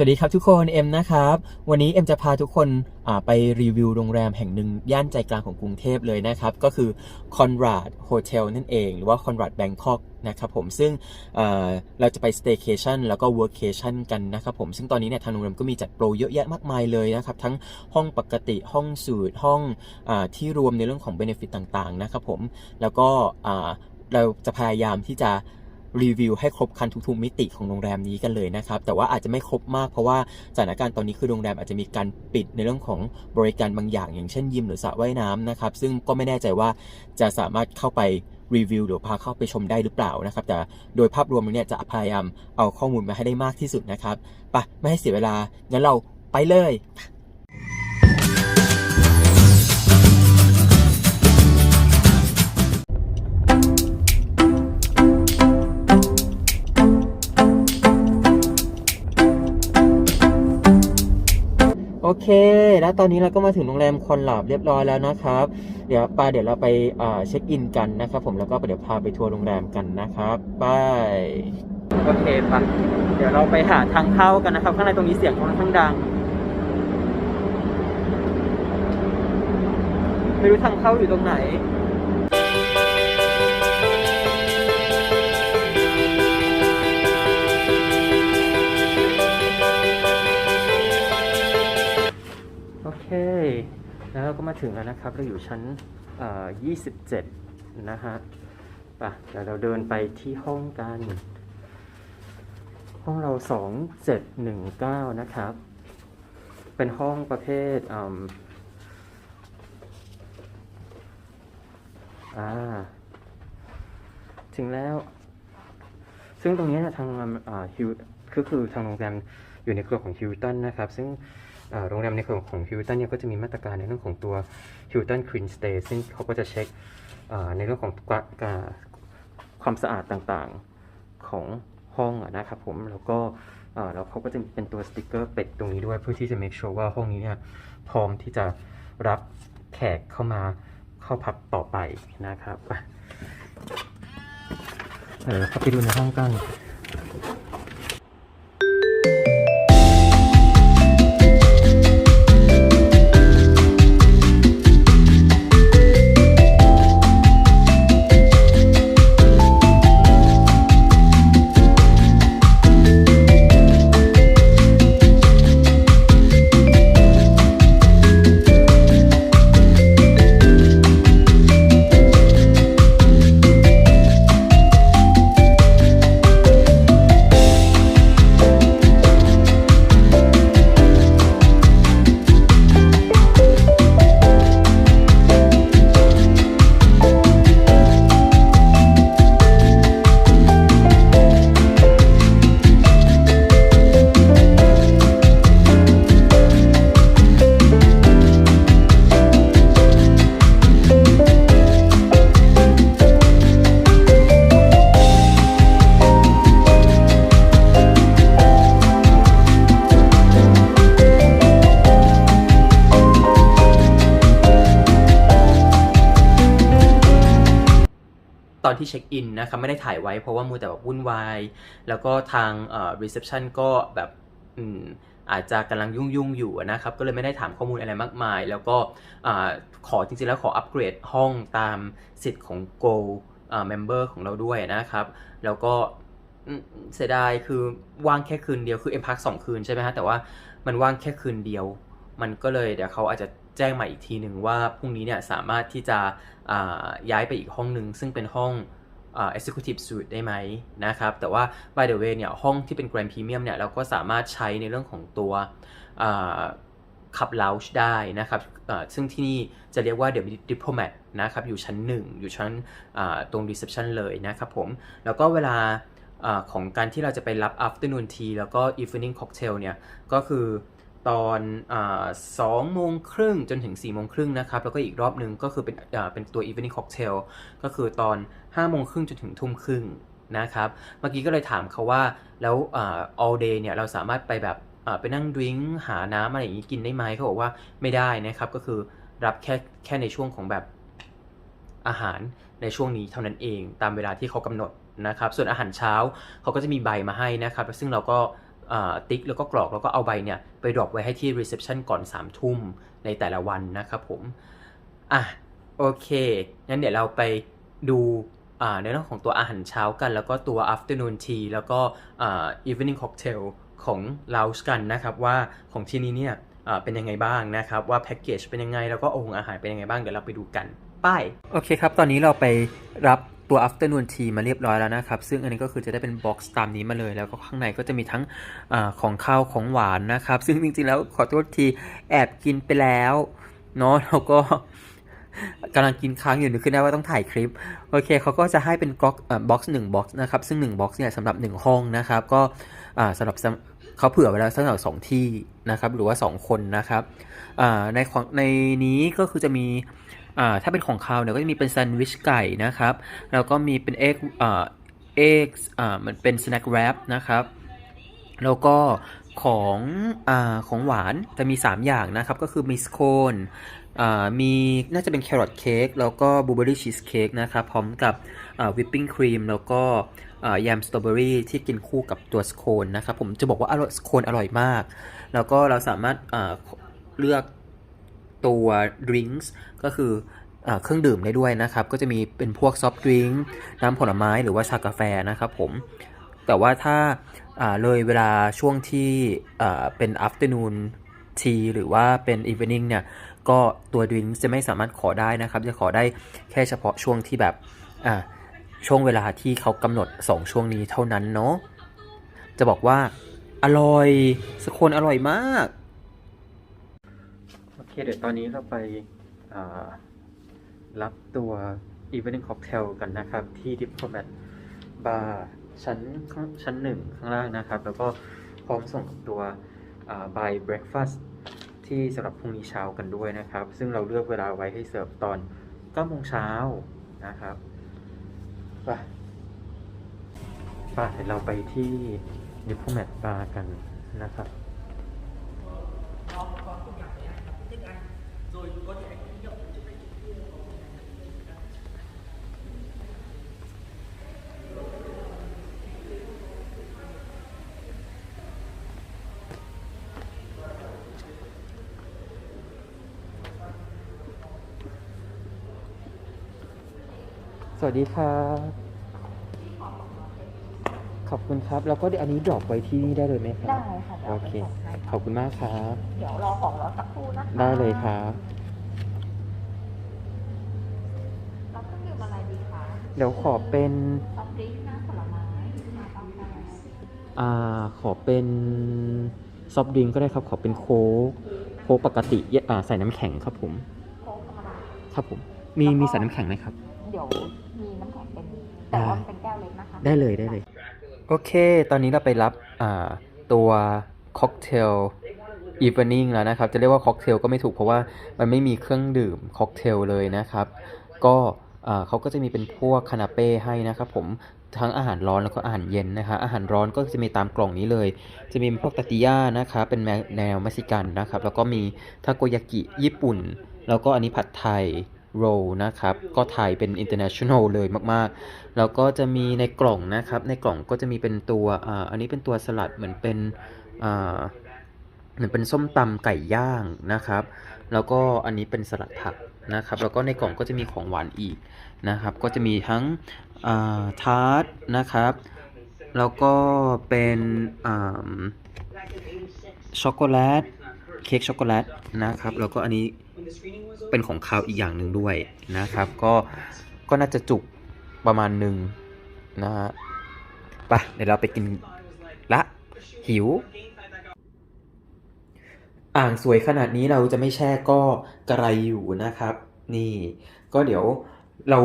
สวัสดีครับทุกคนเอ็มนะครับ วันนี้เอ็มจะพาทุกคนไปรีวิวโรงแรมแห่งหนึ่งย่านใจกลางของกรุงเทพเลยนะครับ ก็คือ Conrad Hotel นั่นเอง หรือว่า Conrad Bangkok นะครับผมซึ่งเเราจะไป staycation แล้วก็ workcation กันนะครับผมซึ่งตอนนี้เนี่ยทางโรงแรมก็มีจัดโปรเยอะแยะมากมายเลยนะครับ ทั้งห้องปกติห้องสูตรห้องอที่รวมในเรื่องของ benefit ต่างๆนะครับผมแล้วก็เราจะพยายามที่จะ รีวิวให้ครบครันทุกๆมิติของโรงแรมนี้กันเลยนะครับ แต่ว่าอาจจะไม่ครบมากเพราะว่าสถานการณ์ตอนนี้คือโรงแรมอาจจะมีการปิดในเรื่องของบริการบางอย่าง อย่างเช่นยิมหรือสระว่ายน้ำนะครับ ซึ่งก็ไม่แน่ใจว่าจะสามารถเข้าไปรีวิวหรือพาเข้าไปชมได้หรือเปล่านะครับ แต่โดยภาพรวมเนี่ยจะพยายามเอาข้อมูลมาให้ได้มากที่สุดนะครับไปไม่ให้เสียเวลางั้นเราไปเลย โอเค แล้วตอนนี้เราก็มาถึงโรงแรมคอนหลาบเรียบร้อยแล้วนะครับ เดี๋ยวปาเดี๋ยวเราไปเช็คอินกันนะครับ ผมแล้วก็เดี๋ยวพาไปทัวร์โรงแรมกันนะครับบายโอเคปะเดี๋ยวเราไปหาทางเข้ากันนะครับ ข้างในตรงนี้เสียงค่อนข้างดัง ไม่รู้ทางเข้าอยู่ตรงไหน เค แล้วเราก็มาถึงแล้วนะครับ เราอยู่ชั้นเอ่อ27นะฮะไปะเดี๋ยวเราเดินไปที่ห้องกัน ห้องเรา2719นะครับ เป็นห้องประเภทอ่าถึงแล้ว ซึ่งตรงนี้นยทางอ่าฮิวก็คือทางโรงแรม อยู่ในเครือของฮิวตันนะครับซึ่งโรงแรมในเครือของฮิวตันเนี่ยก็จะมีมาตรการในเรื่องของตัว Hilton Clean Stay ซึ่งเขาก็จะเช็คในเรื่องของกะกะความสะอาดต่างๆของห้องนะครับผมแล้วก็แล้วเขาก็จะเป็นตัวสติกเกอร์เป็ดตรงนี้ด้วยเพื่อที่จะ make sure ว่าห้องนี้เนี่ยพร้อมที่จะรับแขกเข้ามาเข้าพักต่อไปนะครับเดี๋ยวเราเข้าไปดูในห้องกัน อนที่เช็คอินนะครับไม่ได้ถ่ายไว้เพราะว่ามูแต่แบบวุ่นวาย แล้วก็ทางเอ่อรีเซพชันก็แบบอืมอาจจะกำลังยุ่งๆอยู่นะครับ ก็เลยไม่ได้ถามข้อมูลอะไรมากมาย แล้วก็อขอจริงๆแล้วขออัปเกรดห้องตามสิทธิ์ของ Go อ่า Member ของเราด้วยนะครับ แล้วก็เสียดายคือว่างแค่คืนเดียวคือเอ็มพักสองคืนใช่ไหมฮะแต่ว่ามันว่างแค่คืนเดียว มันก็เลยเดี๋ยวเขาอาจจะแจ้งมาอีกทีหนึ่งว่าพรุ่งนี้เนี่ยสามารถที่จะย้ายไปอีกห้องหนึ่งซึ่งเป็นห้องอ executive suite ได้ไหมนะครับ แต่ว่า by the way เนี่ยห้องที่เป็น grand premium เนี่ยเราก็สามารถใช้ในเรื่องของตัวขับ lounge ได้นะครับซึ่งที่นี่จะเรียกว่า the diplomat นะครับ อยู่ชั้น 1 อยู่ชั้นตรง reception เลยนะครับผม แล้วก็เวลาอาของการที่เราจะไปรับ afternoon tea แล้วก็ evening cocktail เนี่ยก็คือ ตอนสองโมงครึ่งจนถึง4ี่โมงครึ่งนะครับ แล้วก็อีกรอบหนึ่งก็คือเป็นเป็นตัว evening cocktail ก็คือตอน5้าโมงครึ่งจนถึงทุ่มครึ่งนะครับ เมื่อกี้ก็เลยถามเขาว่าแล้ว all day เนี่ยเราสามารถไปแบบไปนั่งดริงก์หาน้ำอะไรอย่างนี้กินได้ไหมเขาบอกว่าไม่ได้นะครับ ก็คือรับแค่แค่ในช่วงของแบบอาหารในช่วงนี้เท่านั้นเองตามเวลาที่เขากำหนดนะครับ ส่วนอาหารเช้าเขาก็จะมีใบมาให้นะครับ ซึ่งเราก็ ติ๊กแล้วก็กรอกแล้วก็เอาใบเนี่ยไปดรอปไว้ให้ที่ reception ก่อน3ามทุ่มในแต่ละวันนะครับผม อะโอเคงั้นเดี๋ยวเราไปดูในเรื่องของตัวอาหารเช้ากัน แล้วก็ตัว afternoon tea แล้วก็อ evening cocktail ของ Lounge กันนะครับว่าของที่นี้เนี่ยเป็นยังไงบ้างนะครับ ว่าแพ็กเกจเป็นยังไง แล้วก็องค์อาหารเป็นยังไงบ้างเดี๋ยวเราไปดูกัน ป้าย โอเคครับ ตอนนี้เราไปรับ ตัว afternoon tea มาเรียบร้อยแล้วนะครับ ซึ่งอันนี้ก็คือจะได้เป็นบ็อกซ์ตามนี้มาเลย แล้วก็ข้างในก็จะมีทั้งอของข้าวของหวานนะครับ ซึ่งจริงๆแล้วขอโทษทีแอบกินไปแล้วเนาะแล้วก็กำลังกินค้างอยู่นึกขึ้นได้ว่าต้องถ่ายคลิป โอเคเขาก็จะให้เป็นก๊อกบ็อกซ์หนึ่งบ็อกซ์นะครับ ซึ่ง1บ็อกซ์เนี่ยสำหรับ 1 ห้องนะครับ ก็สำหรับเขาเผื่อไว้แล้วสำหรับสองที่นะครับ หรือว่า 2 คนนะครับในในนี้ก็คือจะมี อ่าถ้าเป็นของคาเนี่ยก็จะมีเป็นแซนด์วิชไก่นะครับ แล้วก็มีเป็นเอ็กอ่าเอ็กอ่ามันเป็นสแน็คแรปนะครับ แล้วก็ของอาของหวานจะมี 3 อย่างนะครับ ก็คือมีสโคนอ่ามีน่าจะเป็นแครอทเค้กแล้วก็บลูเบอรี่ชีสเค้กนะครับ พร้อมกับวิปปิ้งครีมแล้วก็อ่ายมสตรอเบอรี่ที่กินคู่กับตัวสโคนนะครับ ผมจะบอกว่าอร่อยสโคนอร่อยมาก แล้วก็เราสามารถเลือก ตัวดริงก์ก็คืออเครื่องดื่มได้ด้วยนะครับ ก็จะมีเป็นพวกซอฟต์ดริงก์น้ำผลไม้หรือว่าชากาแฟนะครับผม แต่ว่าถ้าเลยเวลาช่วงที่เป็น afternoon tea หรือว่าเป็น evening เนี่ย ก็ตัวดริงก์จะไม่สามารถขอได้นะครับ จะขอได้แค่เฉพาะช่วงที่แบบช่วงเวลาที่เขากำหนด 2 ช่วงนี้เท่านั้นเนาะจะบอกว่าอร่อยสโคนอร่อยมาก เคเดี๋ยวตอนนี้เราไปรับตัว evening cocktail กันนะครับ ที่ Diplomat Bar ชั้นชั้นหนึ่งข้างล่างนะครับ แล้วก็พร้อมส่งกับตัวอ่า by breakfast ที่สำหรับพรุ่งนี้เช้ากันด้วยนะครับ ซึ่งเราเลือกเวลาไว้ให้เสิร์ฟตอน9โมงเช้านะครับไปไปเดี๋ยวเราไปที่ Diplomat Bar กันนะครับ สวัสดีครับ ขอบคุณครับ แล้วก็เดี๋ยวอันนี้ดรอปไว้ที่นี่ได้เลยไหมครับ ได้ค่ะดี๋ยวโออาไปเคส่งให้ขอบคุณมากครับ เดี๋ยวรอของเราสักครู่นะคะได้เลยครับเราเครื่องดื่มอะไรดีคะเดี๋ยวขอเป็นซอฟต์ดริงก์น้ำผลไม้น้ำกาแฟอ่าขอเป็นซอฟต์ดริงก์ก็ได้ครับ ขอเป็นโค้กโค้กปกติเยอ่าใส่น้ำแข็งครับผม โค้กธรรมดาครับผม มีมีใส่น้ำแข็งไหมครับ เดี๋ยวมีน้ำแข็งเป็นแต่ว่ามันเป็นแก้วเล็กนะคะได้เลยได้เลย โอเค ตอนนี้เราไปรับอ่าตัวค็อกเทลอีเวนิ่งแล้วนะครับ จะเรียกว่าค็อกเทลก็ไม่ถูกเพราะว่ามันไม่มีเครื่องดื่มค็อกเทลเลยนะครับ ก็อ่าเขาก็จะมีเป็นพวกคานาเป้ให้นะครับผมทั้งอาหารร้อนแล้วก็อาหารเย็นนะคะอาหารร้อนก็จะมีตามกล่องนี้เลย จะมีพวกตาติย่านะครับเป็นแนวแนวเม็กซิกันนะครับ แล้วก็มีทาโกยากิญี่ปุ่น แล้วก็อันนี้ผัดไทย โรลนะครับ ก็ไทยเป็น international เลยมากๆ แล้วก็จะมีในกล่องนะครับ ในกล่องก็จะมีเป็นตัวอ่าอันนี้เป็นตัวสลัดเหมือนเป็นอ่าเหมือนเป็นส้มตำไก่ย่างนะครับ แล้วก็อันนี้เป็นสลัดผักนะครับ แล้วก็ในกล่องก็จะมีของหวานอีกนะครับ ก็จะมีทั้งอ่าทาร์ตนะครับ แล้วก็เป็นอ่าช็อกโกแลต เค้กช็อกโกแลตนะครับ แล้วก็อันนี้ เป็นของคาวอีกอย่างหนึ่งด้วยนะครับ ก็ก็น่าจะจุกประมาณหนึ่งนะฮะไปเดี๋ยวเราไปกินละหิว อ่างสวยขนาดนี้เราจะไม่แช่ก็กระไรอยู่นะครับ นี่ ก็เดี๋ยวเรา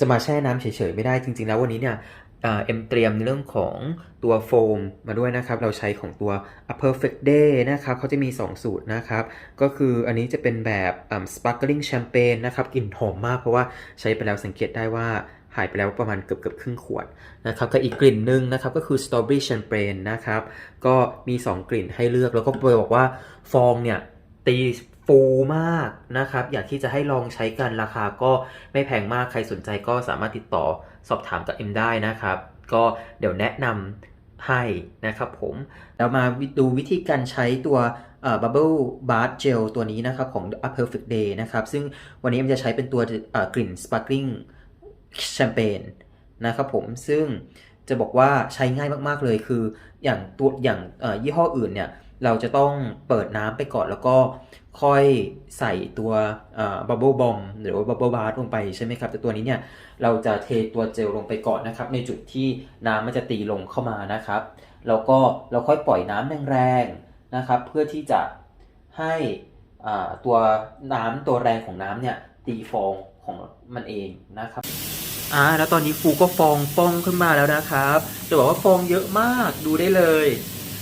จะมาแช่น้ำเฉยๆไม่ได้จริง ๆ แล้ววันนี้เนี่ย เอ็มเตรียมเรื่องของตัวโฟมมาด้วยนะครับ เราใช้ของตัว A Perfect Day นะครับเขาจะมี 2 สูตรนะครับ ก็คืออันนี้จะเป็นแบบอ่า sparkling champagne นะครับกลิ่นหอมมากเพราะว่าใช้ไปแล้วสังเกตได้ว่าหายไปแล้วประมาณเกือบเกือบครึ่งขวดนะครับกับอีกกลิ่นหนึ่งนะครับก็คือ strawberry champagne นะครับ ก็มี 2 กลิ่นให้เลือกแล้วก็บอกว่าฟองเนี่ยตีฟูมากนะครับ อยากที่จะให้ลองใช้กันราคาก็ไม่แพงมากใครสนใจก็สามารถติดต่อ สอบถามกับเอ็มได้นะครับ ก็เดี๋ยวแนะนำให้นะครับผมเรามาดูวิธีการใช้ตัวเอ่อ Bubble Bath Gel ตัวนี้นะครับของ A Perfect Day นะครับ ซึ่งวันนี้มันจะใช้เป็นตัวเอ่อกลิ่น Sparkling Champagne นะครับผมซึ่งจะบอกว่าใช้ง่ายมาก ๆ เลยคืออย่างตัวอย่างเอ่อยี่ห้ออื่นเนี่ย เราจะต้องเปิดน้ำไปก่อนแล้วก็ค่อยใส่ตัวเอ่อ Bubble Bomb หรือว่า Bubble Bath ลงไปใช่ไหมครับ แต่ตัวนี้เนี่ยเราจะเทตัวเจลลงไปก่อนนะครับ ในจุดที่น้ำมันจะตีลงเข้ามานะครับ แล้วก็เราค่อยปล่อยน้ำแรงๆนะครับ เพื่อที่จะให้ตัวน้ำตัวแรงของน้ำเนี่ยตีฟองของมันเองนะครับอ่าแล้วตอนนี้ฟูก็ฟองฟองขึ้นมาแล้วนะครับจะบอกว่าฟองเยอะมากดูได้เลย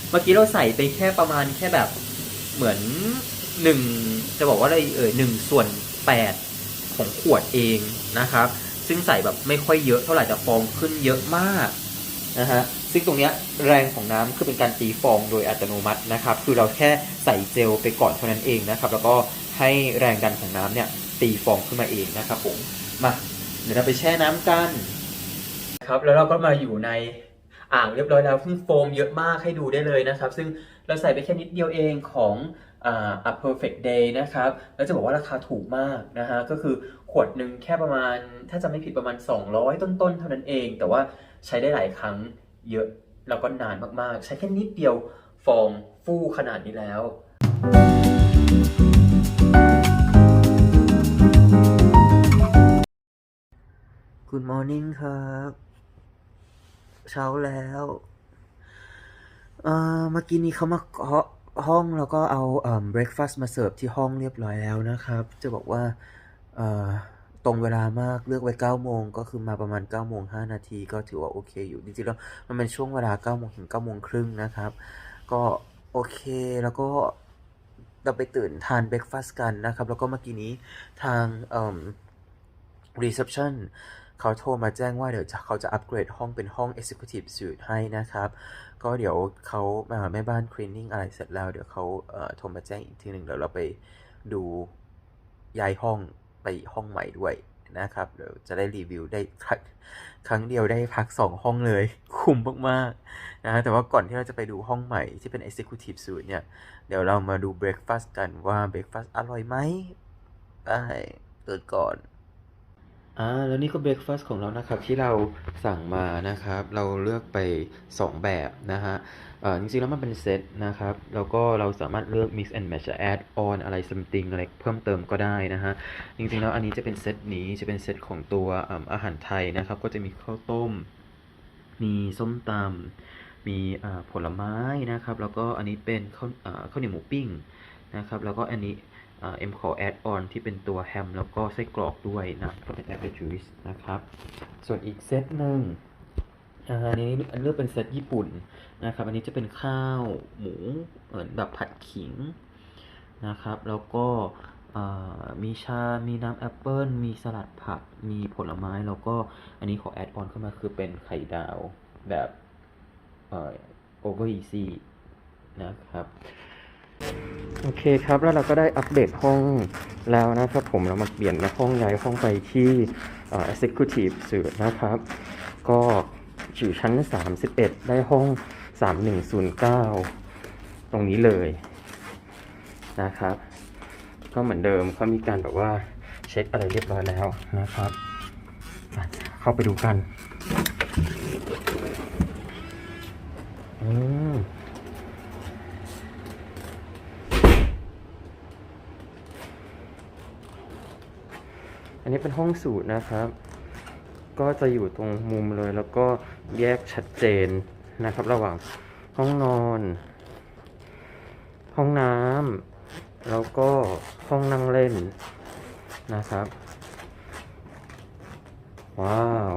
เมื่อกี้เราใส่ไปแค่ประมาณแค่แบบเหมือนหนึ่งจะบอกว่าอะไรเอ่ยหนึ่งส่วนแปดของขวดเองนะครับ ซึ่งใส่แบบไม่ค่อยเยอะเท่าไหร่แต่ฟองขึ้นเยอะมากนะฮะซึ่งตรงเนี้ยแรงของน้ำคือเป็นการตีฟองโดยอัตโนมัตินะครับ คือเราแค่ใส่เจลไปก่อนเท่านั้นเองนะครับ แล้วก็ให้แรงดันของน้ำเนี่ยตีฟองขึ้นมาเองนะครับผมมาเดี๋ยวเราไปแช่น้ำกันครับแล้วเราก็มาอยู่ใน อ่างเรียบร้อยแล้วซึ่งโฟมเยอะมากให้ดูได้เลยนะครับ ซึ่งเราใส่ไปแค่นิดเดียวเองของอ่า A Perfect Day นะครับ แล้วจะบอกว่าราคาถูกมากนะฮะ ก็คือขวดหนึ่งแค่ประมาณ ถ้าจะไม่ผิดประมาณ 200 ต้นๆ เท่านั้นเอง แต่ว่าใช้ได้หลายครั้งเยอะ แล้วก็นานมากๆ ใช้แค่นิดเดียวฟองฟู่ขนาดนี้แล้ว Good morning ครับ เช้าแล้วเอ่อเมื่อกี้นี้เขามาเคาะห้องแล้วก็เอาเอ่อ breakfast มาเสิร์ฟที่ห้องเรียบร้อยแล้วนะครับ จะบอกว่าเอ่อตรงเวลามากเลือกไว้9โมงก็คือมาประมาณ9โมง5นาทีก็ถือว่าโอเคอยู่จริงๆแล้วมันเป็นช่วงเวลา9โมงถึง9โมงครึ่งนะครับ ก็โอเคแล้วก็เราไปตื่นทาน breakfast กันนะครับ แล้วก็เมื่อกี้นี้ทางเอ่อ reception เขาโทรมาแจ้งว่าเดี๋ยวเขาจะอัปเกรดห้องเป็นห้อง executive suite ให้นะครับ ก็เดี๋ยวเขาอ่าแม่บ้าน cleaning อะไรเสร็จแล้ว เดี๋ยวเขาเโทรมาแจ้งอีกทีหนึ่งเดี๋ยวเราไปดูย้ายห้องไปห้องใหม่ด้วยนะครับเดี๋ยวจะได้รีวิวได้ครั้งครั้งเดียวได้พักสองห้องเลย คุ้มมากๆนะแต่ว่าก่อนที่เราจะไปดูห้องใหม่ที่เป็น executive suite เนี่ย เดี๋ยวเรามาดู breakfast กันว่า breakfast อร่อยไหมไปเปิดก่อน อ่าแล้วนี่ก็เบร k ฟาสต์ของเรานะครับที่เราสั่งมานะครับ เราเลือกไป 2 แบบนะฮะเอ่อจริงๆแล้วมันเป็นเซตนะครับ แล้วก็เราสามารถเลือก mix and match add on อะไร something อะไรเพิ่มเติมก็ได้นะฮะ จริงๆแล้วอันนี้จะเป็นเซตนี้จะเป็นเซตของตัวอาอาหารไทยนะครับ ก็จะมีข้าวต้ม มีส้มตำมีผลไม้นะครับ แล้วก็อันนี้เป็นข้าวข้าวเหนียวหมูปิ้งนะครับ แล้วก็อันนี้ เอ็มขอแอดออนที่เป็นตัวแฮมแล้วก็ไส้กรอกด้วยนะก็เป็นแอปเปิลจูสนะครับ ส่วนอีกเซตหนึ่งอันนี้เลือกเป็นเซตญี่ปุ่นนะครับ อันนี้จะเป็นข้าวหมูเหมือนแบบผัดขิงนะครับ แล้วก็มีชา มีน้ำแอปเปิลมีสลัดผัก มีผลไม้ แล้วก็อันนี้ขอแอดออนเข้ามาคือเป็นไข่ดาวแบบโอเวอร์อีซี่นะครับ โอเคครับ แล้วเราก็ได้อัปเดตห้องแล้วนะครับผมเรามาเปลี่ยนห้องย้ายห้องไปที่เอ่อ Executive s u i t นะครับ ก็อยู่ชั้น 31 ได้ห้อง 3109 ตรงนี้เลยนะครับ ก็เหมือนเดิมเขามีการแบบว่าเช็คอะไรเรียบร้อยแล้วนะครับ เข้าไปดูกัน อืม นี้เป็นห้องสูตรนะครับ ก็จะอยู่ตรงมุมเลยแล้วก็แยกชัดเจนนะครับ ระหว่างห้องนอน ห้องน้ำแล้วก็ห้องนั่งเล่นนะครับ ว้าว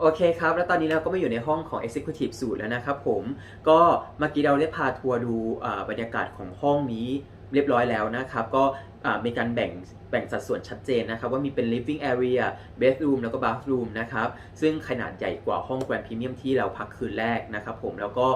โอเคครับ แล้วตอนนี้เราก็มาอยู่ในห้องของ Executive Suite แล้วนะครับผม ก็เมื่อกี้เราได้พาทัวร์ดูบรรยากาศของห้องนี้ เรียบร้อยแล้วนะครับ ก็มีการแบ่งแบ่งสัดส่วนชัดเจนนะครับ ว่ามีเป็น living area bedroom แล้วก็ bathroom นะครับ ซึ่งขนาดใหญ่กว่าห้อง grand premium ที่เราพักคืนแรกนะครับผมแล้วก็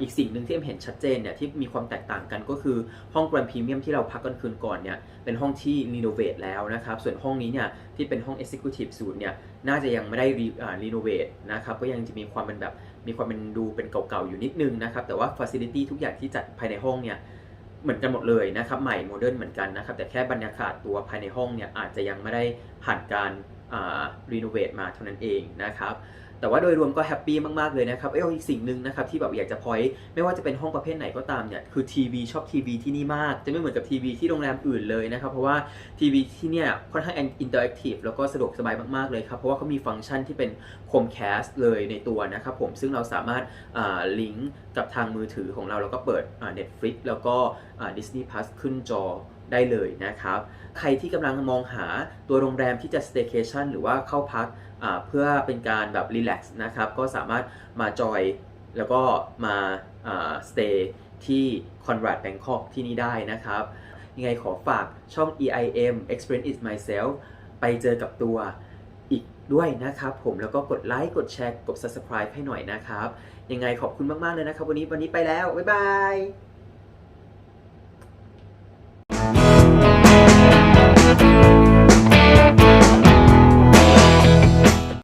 อีกสิ่งหนึ่งที่เอ็มเห็นชัดเจนเนี่ยที่มีความแตกต่างกันก็คือห้อง grand premium ที่เราพักกันคืนก่อนเนี่ยเป็นห้องที่ renovate แล้วนะครับ ส่วนห้องนี้เนี่ยที่เป็นห้อง executive suite เนี่ยน่าจะยังไม่ได้ re- อ่า renovate นะครับก็ยังจะมีความเป็นแบบมีความเป็นดูเป็นเก่าๆอยู่นิดนึงนะครับแต่ว่า facility ทุกอย่างที่จัดภายในห้องเนี่ย เหมือนกันหมดเลยนะครับใหม่โมเดิร์นเหมือนกันนะครับแต่แค่บรรยากาศตัวภายในห้องเนี่ยอาจจะยังไม่ได้ผ่านการ รีโนเวทมาเท่านั้นเองนะครับแต่ว่าโดยรวมก็แฮปปี้มาก ๆ เลยนะครับเอ้ยอีกสิ่งหนึ่งนะครับที่แบบอยากจะพอยต์ไม่ว่าจะเป็นห้องประเภทไหนก็ตามเนี่ยคือทีวีชอบทีวีที่นี่มาก จะไม่เหมือนกับทีวีที่โรงแรมอื่นเลยนะครับ เพราะว่าทีวีที่เนี่ยค่อนข้างอินเตอร์แอคทีฟแล้วก็สะดวกสบายมาก ๆ เลยครับ เพราะว่าเขามีฟังก์ชันที่เป็นโคมแคสเลยในตัวนะครับผมซึ่งเราสามารถลิงก์กับทางมือถือของเราแล้วก็เปิด Netflix แล้วก็อ่า Disney Plus ขึ้นจอได้เลยนะครับ ใครที่กำลังมองหาตัวโรงแรมที่จะ staycation หรือว่าเข้าพักเพื่อเป็นการแบบ relax นะครับ ก็สามารถมาจอยแล้วก็มาอ่า stay ที่ Conrad Bangkok ที่นี่ได้นะครับ ยังไงขอฝากช่อง EIM Experience It Myself ไปเจอกับตัวอีกด้วยนะครับผมแล้วก็กดไลค์กดแชร์กด subscribe ให้หน่อยนะครับ ยังไงขอบคุณมาก ๆ เลยนะครับ วันนี้วันนี้ไปแล้ว บ๊ายบาย